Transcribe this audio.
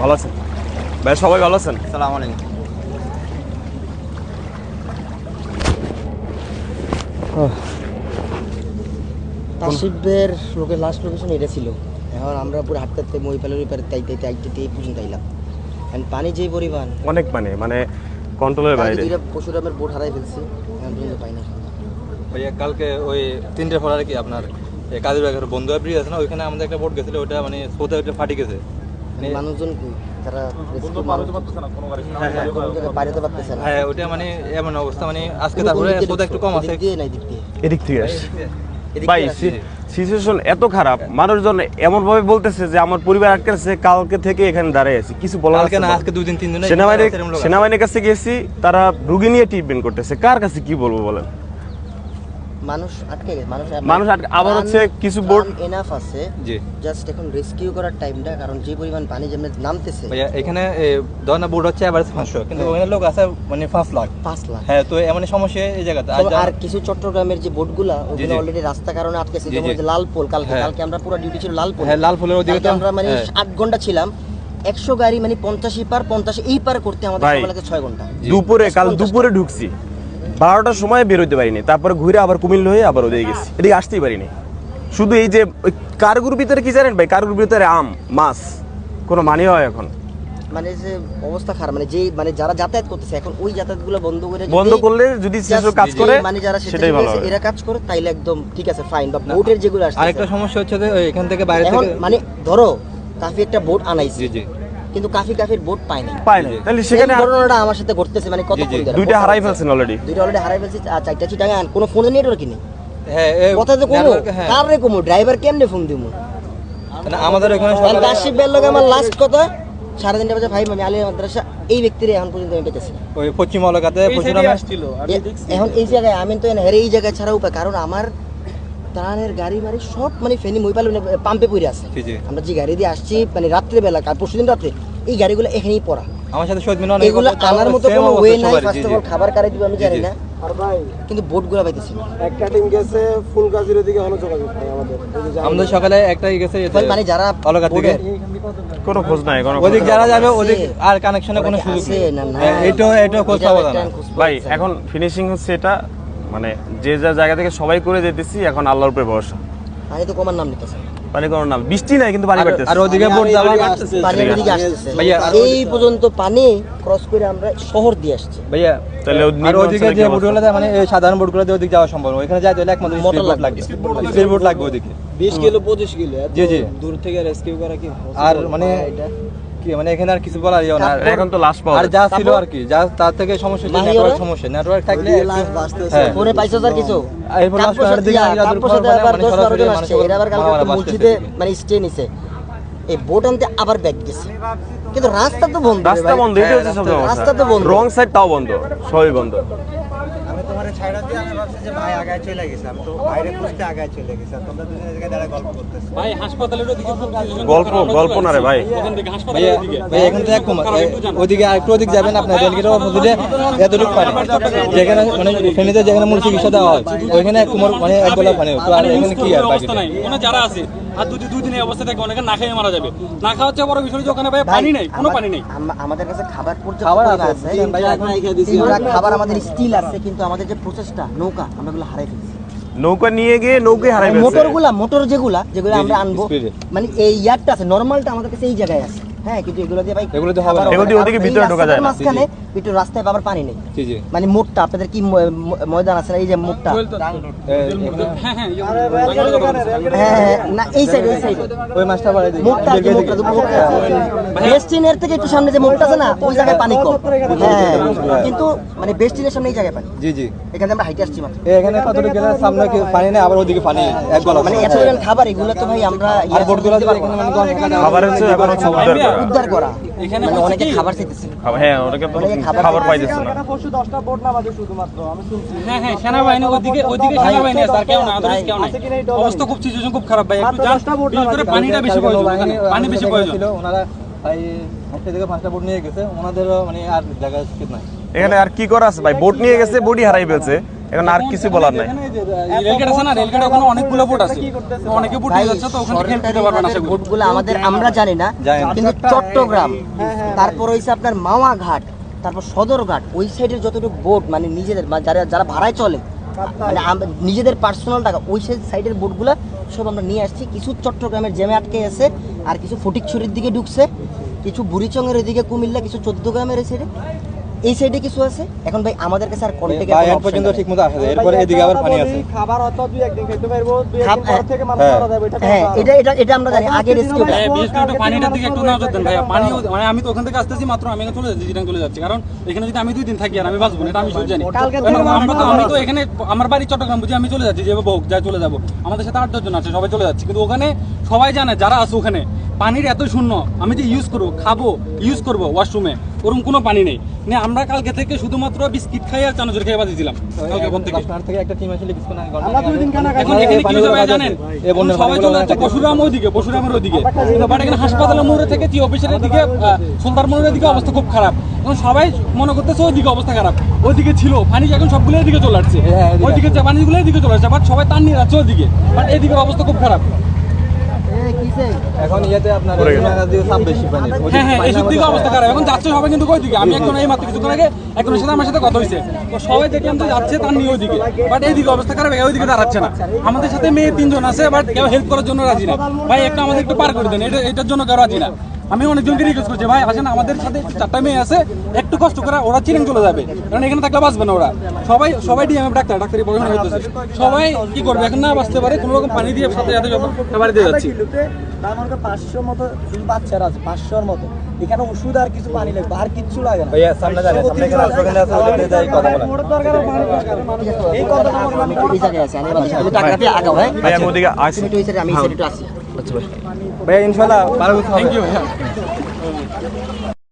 ভালো আছেন? ভাই সবাই ভালো আছেন? সালাম আলাইকুম। তাসিফের লোকের লাস্ট লোকেশন এটা ছিল। এখন আমরা পুরো হাঁটতে হাঁটতে মহিপালের ওই পারে তাইতে তাইতে এই পর্যন্ত আইলাম। পানি যেই পরিমাণ। অনেক মানে মানে কন্ট্রোলের বাইরে। দুইটা পশুরামের বোট হারাই ফেলছি এখন পর্যন্ত পাই না ভাইয়া কালকে ওই তিনটে ফোর আর কি আপনার কাজীবাগের বন্ধু ব্রিজ আছে না? ওইখানে আমাদের একটা বোট গেছিল ওটা মানে স্রোতে ওটা ফাটি গেছে। মানুষজন তারা পারতেছে না হ্যাঁ ওটা মানে এমন অবস্থা মানে আজকে তারপরে দিক দিয়ে স্রোত একটু কম আছে। এদিক দিয়ে না এদিক দিয়ে? এদিক থেকে আসছে। ভাই সিচুয়েশন এত খারাপ মানুষজন এমন ভাবে বলতেছে যে আমার পরিবার আটকে আছে কালকে থেকে এখানে দাঁড়িয়ে আছি। কিছু বলা কালকে না আজকে দুই দিন তিন দিন সেনাবাহিনী সেনাবাহিনীর কাছে গেছি তারা রুগী নিয়ে ট্রিটমেন্ট করতেছে। কার কাছে কি বলব বলেন? মানুষ আটকে গেছে মানুষ মানুষ আটকে- আবার হচ্ছে কিছু boat- এনাফ আছে জি। জাস্ট এখন রেস্কিউ করার টাইমটা কারণ যে পরিমাণ পানি যেমন নামতেছে ভাইয়া এখানে ধরেন বোট হচ্ছে এভারেজ পাঁচশো কিন্তু ওখানে লোক আছে মানে পাঁচ লাখ। পাঁচ লাখ। হ্যাঁ তো এমন সমস্যা এই জায়গাতে। আর কিছু চট্টগ্রামের যে বোটগুলা ওগুলো অলরেডি রাস্তা কারণে আটকেছে যেমন। যে লালপোল কালকে হ্যাঁ। কালকে আমরা পুরো ডিউটি ছিল লালপোল। হ্যাঁ ওদিকে তো আমরা মানে হ্যাঁ। আট ঘণ্টা ছিলাম। একশো গাড়ি মানে পঞ্চাশি পার পঞ্চাশ এই পার করতে আমাদের ছয় ঘণ্টা। দুপুরে কাল দুপুরে ঢুকছি। বারোটার সময় বেরোতে পারিনি। তারপরে ঘুরে আবার কুমিল্লা হয়ে আবার ওদিকে গেছি। এদিকে আসতেই পারিনি। শুধু এই যে ওই কার্গুর ভিতরে কি জানেন ভাই? কার্গুর ভিতরে আম মাছ কোনো মানি হয় এখন। মানে যে অবস্থা খারাপ মানে যে মানে যারা যাতায়াত করতেছে এখন ওই যাতায়াতগুলো বন্ধ করে বন্ধ করলে যদি কাজ করে মানে যারা সেটাই ভালো এরা কাজ করে তাইলে একদম ঠিক আছে ফাইন বা বোটের যেগুলো আসছে আরেকটা সমস্যা হচ্ছে যে এখান থেকে বাইরে থেকে মানে ধরো কাফি একটা বোট আনাইছে। জি জি। কিন্তু কাফি কাফির বোট পায়নি পায় না তাহলে সেখানে ঘটনাটা আমার সাথে ঘটতেছে মানে কত। দুইটা হারাই ফেলছেন অলরেডি দুইটা অলরেডি হারাই ফেলছি আর চারটা চিটাঙ্গা আন। কোনো ফোনে নেটওয়ার্ক নেই? হ্যাঁ কথা তো network, হ্যাঁ। কার রে কমো ড্রাইভার কেমনে ফোন দিমু? না, আমাদের এখানে সকালে- কাশিপ বেল লগে আমার লাস্ট কথা সাড়ে তিনটা বাজে ভাই আমি আলিয়া মাদ্রাসা এই ব্যক্তির এখন পর্যন্ত আমি পেতেছি ওই পশ্চিম এলাকাতে এখন এই জায়গায় আমি তো এই জায়গায় ছাড়া উপায় কারণ আমার ত্রাণের গাড়ি মারি সব মানে ফেনি মইপাল পাম্পে পড়ে আছে। জি জি। আমরা যে গাড়ি দিয়ে আসছি মানে রাত্রে বেলা কাল পরশু দিন রাত্রে এই গাড়িগুলো এখানেই পড়া। আমার সাথে শহীদ মিলন এগুলো আনার মতো কোনো ওয়ে নাই ফার্স্ট অফ অল খাবার কারে দিবে আমি জানি। না কিন্তু বোটগুলো পাইতেছি একটা টিম গেছে ফুলগাজির যোগাযোগ নাই আমাদের। সকালে একটা গেছে মানে যারা অলকার থেকে কোনো খোঁজ নাই কোনো ওদিক যারা যাবে ওদিক আর কানেকশনের কোনো সুযোগ নেই। এটা খোঁজ এটা পাবো না। ভাই এখন ফিনিশিং হচ্ছে এটা। মানে যে যা জায়গা থেকে সবাই করে যেতেছি এখন আল্লাহর উপরে ভরসা। পানি তো কমার নাম নিতেছে। পানি কোনো নাম। বৃষ্টি নাই কিন্তু পানি বাড়তেছে। আর ওদিকে ভাইয়া, এই পর্যন্ত পানি ক্রস করে আমরা শহর দিয়ে আসছি। ভাইয়া তাহলে আর ওদিকে যে? বোটগুলো মানে এই সাধারণ বোটগুলো দিয়ে ওদিক যাওয়া সম্ভব না। ওইখানে যাইতে হলে একমাত্র মোটর স্পিড বোট লাগবে। স্পিড বোট লাগবে। ওদিকে। বিশ কিলো পঁচিশ কিলো এত জি, জি। দূর থেকে রেস্কিউ করা কি আর মানে কি? মানে এখানে আর কিছু বলার ইয়ে না। আর এখন তো লাশ পাওয়া আর যা ছিল আর কি যা তার থেকে সমস্যা মাহি নেটওয়ার্ক সমস্যা। নেটওয়ার্ক থাকলে লাশ। ফোনে পাইছো স্যার কিছু। এরপর লাস্ট কাব্য পাহাড়ের দিকে সাথে আবার মানে দশ বারো সরাসরি জন আসছে এরা আবার কালকে একটা মসজিদে মানে স্টে নিছে। এই বোট আনতে আবার ব্যাগ গেছে। কিন্তু রাস্তা তো বন্ধ রাস্তা বন্ধ এটা হচ্ছে সব রাস্তা তো বন্ধ। রং সাইড তাও বন্ধ সবই বন্ধ। আমি তোমার ছাইড়া দিয়ে যে ভাই আগায় চলে গেছে আমি তো বাইরে খুঁজতে আগায় চলে গেছে তোমরা দুজনে জায়গায় দাঁড়ায় গল্প করতেছো। ভাই হাসপাতালের ওদিকে গল্প গল্প না রে আসছি। ভাই। ওখান থেকে হাসপাতালের ওদিকে। একটু যাবেন আপনার রেলগেটের অপোজিটে এতটুকু পানি। যেখানে মানে ফেনীতে যেখানে মূল চিকিৎসা দেওয়া হয় ওইখানে কুমার মানে এক গোলা পানি তো আর মানে এখানে কি আর বাকি যারা আছে আর দুই দুই দিন এই অবস্থা থাকে অনেকে না খেয়ে মারা যাবে। না খাওয়া হচ্ছে বড় বিষয় ওখানে ভাই পানি নেই কোনো পানি নেই। আমাদের কাছে খাবার পর্যাপ্ত খাবার আছে, খাবার আমাদের স্টিল আছে কিন্তু আমাদের যে প্রসেসটা নৌকা আমরা গুলো হারাই ফেলছি। নৌকা নিয়ে গিয়ে নৌকায় হারাই ফেলছে। মোটরগুলা মোটর যেগুলা যেগুলো আমরা আনব মানে এই ইয়ারটা আছে নর্মালটা আমাদের কাছে এই জায়গায় আছে। হ্যাঁ কিন্তু এগুলো দিয়ে ভাই এগুলো দিয়ে হবে এগুলো দিয়ে ওদিকে ভিতরে ঢোকা যায় না। একটু রাস্তায় আবার পানি নেই। জি জি। মানে মোটটা আপনাদের কি ময়দান আছে না? এই যে এখানে হ্যাঁ হ্যাঁ হ্যাঁ হ্যাঁ, না এই সাইড এই সাইড ওই মাছটা মুখটা বেস্টিনের থেকে একটু সামনে যে মুখটা আছে না ওই জায়গায় পানি কম। হ্যাঁ কিন্তু মানে বেস্টিনের সামনে এই জায়গায় পানি। জি জি। এখানে আমরা হাইটে আসছি মাত্র। এখানে কতটুকু গেলে সামনে কি পানি নেই আবার ওদিকে পানি এক গলা মানে এত খাবার এগুলো তো ভাই আমরা আর ইয়ে মানে খাবার হচ্ছে উদ্ধার করা। এখানে মানে অনেকে খাবার চাইতেছে হ্যাঁ ওটাকে খাবার পাইতেছে না। পরশু দশটা বোট নামাবে শুধুমাত্র আমি শুনছি। হ্যাঁ হ্যাঁ সেনাবাহিনী ওদিকে ওদিকে সেনাবাহিনী আছে আর কেউ না আদার্স কেউ নাই? অবস্থা খুব সিচুয়েশন খুব খারাপ ভাই একটু বোট বিশেষ করে পানিটা বেশি প্রয়োজন ওখানে পানি বেশি প্রয়োজন ছিল ওনারা এই একটা থেকে পাঁচটা বোট নিয়ে গেছে ওনাদেরও মানে আর জায়গা নাই। এখানে আর কি করা আছে ভাই? বোট নিয়ে গেছে বডি হারাই ফেলছে। এখন আর কিছু বলার নাই। রেলগেট আছে না? রেলগেট ওখানে অনেকগুলো বোট আছে। অনেকে বোট যাচ্ছে তো ওখানে হেল্প পারবে না আমাদের বোটগুলো আমাদের আমরা জানি না কিন্তু চট্টগ্রাম তারপর হইছে আপনার মাওয়া ঘাট তারপর সদরঘাট ওই সাইডের যতটুকু বোট মানে নিজেদের যারা যারা ভাড়ায় চলে মানে নিজেদের পার্সোনাল টাকা ওই সাইডের বোটগুলো সব আমরা নিয়ে আসছি। কিছু চট্টগ্রামের জ্যামে আটকে আছে আর কিছু ফটিকছড়ির দিকে ঢুকছে কিছু বুড়িচংয়ের এদিকে কুমিল্লা কিছু চোদ্দ গ্রামের এই সাইডে এই সাইডে কিছু আছে? এখন ভাই আমাদের কাছে আর কন্টেক্ট ভাই এখন পর্যন্ত ঠিক মতো আসে এরপরে এদিকে আবার পানি আছে। খাবার অত দুই একদিন খেতে পারব দুই একদিন পর থেকে মানুষ। মারা যাবে এটা হ্যাঁ এটা এটা এটা আমরা জানি আগে রেস্কিউ হ্যাঁ, বিশেষ করে একটু পানিটার দিকে একটু নজর দেন ভাইয়া পানি মানে আমি তো ওখান থেকে আসতেছি মাত্র আমি এখানে চলে যাচ্ছি জিরাং চলে যাচ্ছি কারণ এখানে যদি আমি দুই দিন থাকি আর আমি বাঁচবো না এটা আমি সব জানি। কারণ আমরা তো আমি তো এখানে আমার বাড়ি চট্টগ্রাম বুঝি আমি চলে যাচ্ছি যে হোক যা চলে যাব। আমাদের সাথে আট দশজন আছে সবাই চলে যাচ্ছে কিন্তু ওখানে সবাই জানে যারা আছে ওখানে পানির এত শূন্য আমি যে ইউজ করব খাব ইউজ করব ওয়াশরুমে ওরকম কোনো পানি নেই। মানে আমরা কালকে থেকে শুধুমাত্র বিস্কিট খাই আর চানাচুর খেয়ে বাঁচিয়েছিলাম কালকে ঘুম থেকে থেকে একটা টিম আসলে বিস্কুট আনে আমরা দুই দিন খানা এখন এখানে কি হয়েছে জানেন? সবাই চলে যাচ্ছে পশুরাম ওইদিকে পশুরামের ওইদিকে। বাট এখানে হাসপাতালের মোড়ে থেকে টি অফিসের দিকে সুলতার মোড়ের দিকে অবস্থা খুব খারাপ। এখন সবাই মনে করতেছে ওইদিকে অবস্থা খারাপ। ওইদিকে ছিল পানি এখন সবগুলো এদিকে চলে আসছে। হ্যাঁ, এদিকে ওইদিকে পানিগুলো এদিকে চলে আসছে বাট সবাই তার নিয়ে যাচ্ছে ওইদিকে। বাট এদিকের অবস্থা খুব খারাপ। এখন ইয়াতে আপনার। দিকে পানি হ্যাঁ হ্যাঁ এইসব দিকে অবস্থা খারাপ। এখন যাচ্ছে সবাই কিন্তু ওই দিকে আমি একজন এই মাত্র কিছুক্ষণ আগে একজনের সাথে আমার সাথে কথা হয়েছে তো সবাই দেখলাম তো যাচ্ছে তার নিয়ে ওইদিকে। বাট এইদিকে অবস্থা খারাপ দাঁড়াচ্ছে না। আমাদের সাথে মেয়ে তিনজন আছে বাট কেউ হেল্প করার জন্য রাজি না ভাই একটু আমাদের একটু পার করে দেন। এটা এটার জন্য কেউ রাজি না। আমি অনেকজনকে রিকোয়েস্ট করছি ভাই আসেন আমাদের সাথে চারটা মেয়ে আছে একটু কষ্ট করে ওরা চিরেন চলে যাবে। কারণ এখানে থাকলে বাঁচবে না ওরা। সবাই সবাই ডিএমএফ ডাক্তার ডাক্তারি পড়াশোনা করতেছে। সবাই কি করবে? এখন না বাঁচতে পারে কোনো রকম পানি দিয়ে সাথে সাথে বাড়ি দিয়ে যাচ্ছি। মনে পাঁচশোর মতো বাচ্চারা আছে পাঁচশোর মতো। এখানে ওষুধ আর কিছু পানি লাগবে আর কিচ্ছু লাগে না। ভাইয়া সামনে যান সামনে এখানে হাসপাতালে আছে ওইদিকে যাই কথা বলেন দরকার এই কথা বললাম এই জায়গায় আছে আমি আগাও হ্যাঁ? ওদিকে আসি। একটু আসি। আচ্ছা ভাই ভাইয়া ইনশাআল্লাহ ভালো কিছু হবে থ্যাংক ইউ ভাইয়া